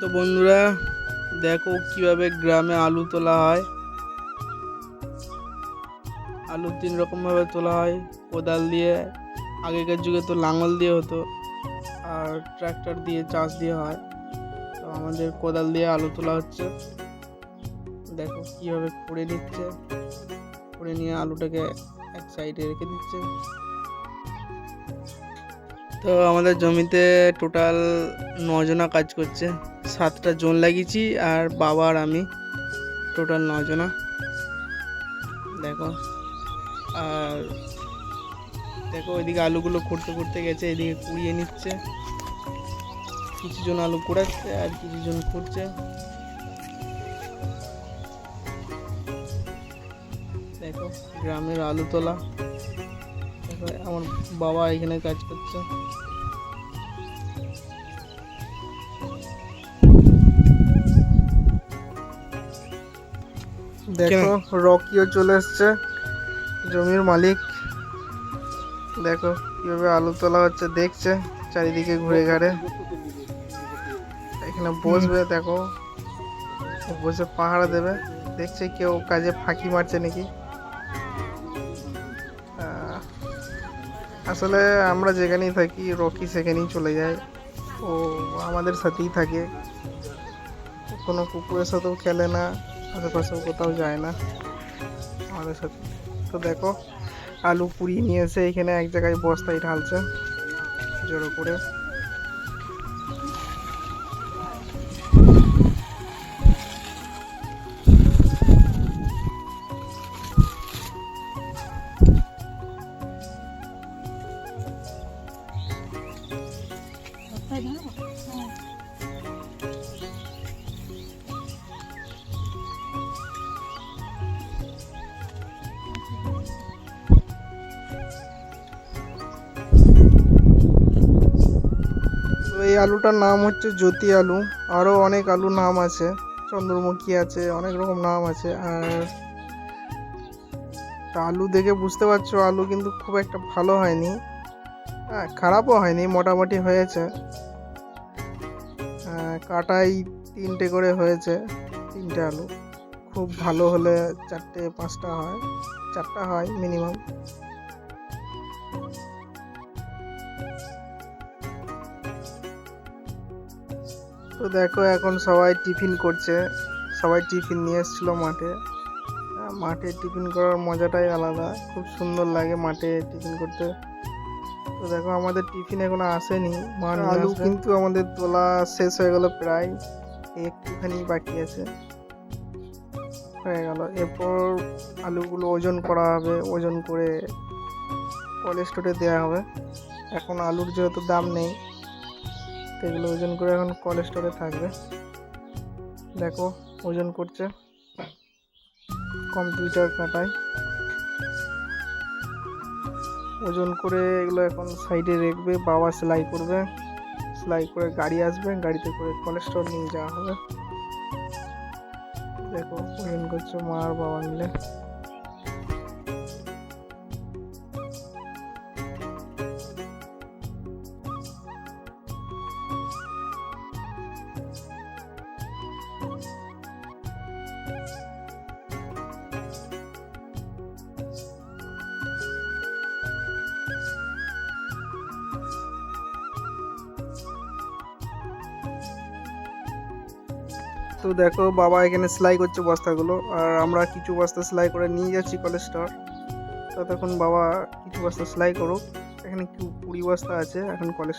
তো বন্ধুরা, দেখো কীভাবে গ্রামে আলু তোলা হয়। আলু তিন রকমভাবে তোলা হয়। কোদাল দিয়ে, আগেকার যুগে তো লাঙল দিয়ে হতো, আর ট্রাক্টর দিয়ে, চাষ দিয়ে হয়। তো আমাদের কোদাল দিয়ে আলু তোলা হচ্ছে। দেখো কীভাবে করে নিচ্ছে। করে নিয়ে আলুটাকে এক সাইডে রেখে দিচ্ছে। তো আমাদের জমিতে টোটাল নজনা কাজ করছে। সাতটা জন লাগিয়েছি আর বাবা আর আমি, টোটাল নজনা দেখো, আর দেখো ওইদিকে আলুগুলো খুঁড়তে করতে গেছে, এদিকে কুড়িয়ে নিচ্ছে। কিছু জন আলু কুড়াচ্ছে আর কিছু জন খুঁড়ছে। দেখো, গ্রামের আলু তোলা আমার বাবা এখানে কাজ করছে। দেখো রকিও চলে এসছে। জমির মালিক। দেখো কীভাবে আলু তোলা হচ্ছে দেখছে চারিদিকে ঘুরে ঘাড়ে। এখানে বসবে দেখো। বসে পাহারা দেবে। দেখছে কেউ কাজে ফাঁকি মারছে নাকি? আসলে আমরা যেখানেই থাকি রকি সেখানেই চলে যায়। ও আমাদের সাথেই থাকে। কোনো কুকুরের সাথেও খেলে না। আশেপাশেও কোথাও যায় না। আমাদের সাথে। তো দেখো, আলু পুড়িয়ে নিয়ে এসে এখানে এক জায়গায় বস্তায় ঢালছে। জড়ো করে। এই আলুটার নাম হচ্ছে জ্যোতি আলু। আরও অনেক আলু নাম আছে। চন্দ্রমুখী আছে অনেক রকম নাম আছে। আর আলু দেখে বুঝতে পারছ আলু কিন্তু খুব একটা ভালো হয়নি। হ্যাঁ খারাপও হয়নি মোটামুটি হয়েছে। আহ, কাটাই তিনটে করে হয়েছে তিনটে আলু। খুব ভালো হলে চারটে পাঁচটা হয় চারটা হয় মিনিমাম। তো দেখো এখন সবাই টিফিন করছে। সবাই টিফিন নিয়ে এসেছিল মাঠে। মাঠে টিফিন করার মজাটাই আলাদা। খুব সুন্দর লাগে মাঠে টিফিন করতে। তো দেখো আমাদের টিফিন এখনও আসেনি। আলু কিন্তু আমাদের তোলা শেষ হয়ে গেল প্রায়। একটুখানি বাকি আছে। হয়ে গেল। এরপর আলুগুলো ওজন করা হবে। ওজন করে কোল্ড স্টোরে দেওয়া হবে। এখন আলুর যেহেতু দাম নেই তো এগুলো ওজন করে এখন কোল্ড স্টোরে থাকবে। দেখো, ওজন করছে। কম্পিউটার কাটায় ওজন করে এগুলো এখন সাইডে রেখবে, বাবা সেলাই করবে। সেলাই করে গাড়ি আসবে, গাড়িতে করে কোল্ড স্টোর নিয়ে যাওয়া হবে। দেখো, ওজন করছে মা আর বাবা মিলে। তো দেখো, বাবা এখানে সেলাই করছে বস্তাগুলো। আর আমরা কিছু বস্তা সেলাই করে নিয়ে যাচ্ছি কলেজ স্টোর ততক্ষণ বাবা কিছু বস্তা সেলাই করুক। এখানে কুড়ি বস্তা আছে, এখন কলেজ